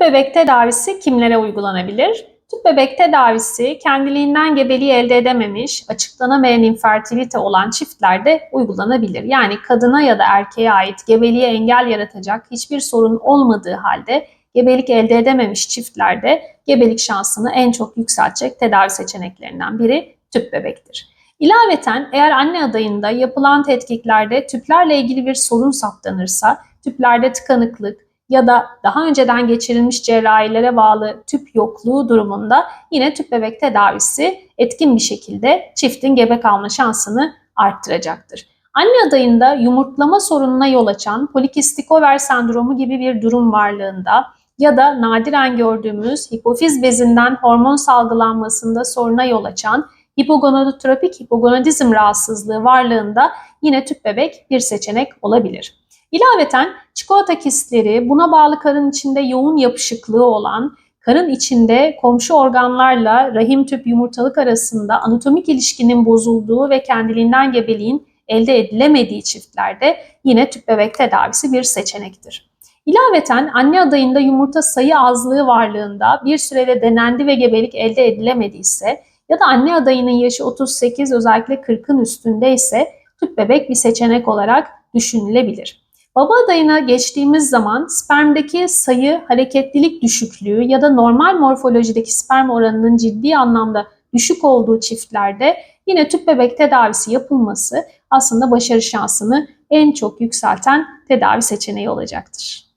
bebek tedavisi kimlere uygulanabilir? Tüp bebek tedavisi kendiliğinden gebeliği elde edememiş, açıklanamayan infertilite olan çiftlerde uygulanabilir. Yani kadına ya da erkeğe ait gebeliğe engel yaratacak hiçbir sorun olmadığı halde gebelik elde edememiş çiftlerde gebelik şansını en çok yükseltecek tedavi seçeneklerinden biri tüp bebektir. İlaveten eğer anne adayında yapılan tetkiklerde tüplerle ilgili bir sorun saptanırsa, tüplerde tıkanıklık ya da daha önceden geçirilmiş cerrahilere bağlı tüp yokluğu durumunda yine tüp bebek tedavisi etkin bir şekilde çiftin gebe kalma şansını arttıracaktır. Anne adayında yumurtlama sorununa yol açan polikistik over sendromu gibi bir durum varlığında ya da nadiren gördüğümüz hipofiz bezinden hormon salgılanmasında soruna yol açan hipogonadotropik hipogonadizm rahatsızlığı varlığında yine tüp bebek bir seçenek olabilir. İlaveten çikolata kistleri, buna bağlı karın içinde yoğun yapışıklığı olan, karın içinde komşu organlarla rahim tüp yumurtalık arasında anatomik ilişkinin bozulduğu ve kendiliğinden gebeliğin elde edilemediği çiftlerde yine tüp bebek tedavisi bir seçenektir. İlaveten anne adayında yumurta sayı azlığı varlığında bir sürede denendi ve gebelik elde edilemediyse ya da anne adayının yaşı 38 özellikle 40'ın üstünde ise tüp bebek bir seçenek olarak düşünülebilir. Baba adayına geçtiğimiz zaman spermdeki sayı hareketlilik düşüklüğü ya da normal morfolojideki sperm oranının ciddi anlamda düşük olduğu çiftlerde yine tüp bebek tedavisi yapılması aslında başarı şansını en çok yükselten tedavi seçeneği olacaktır.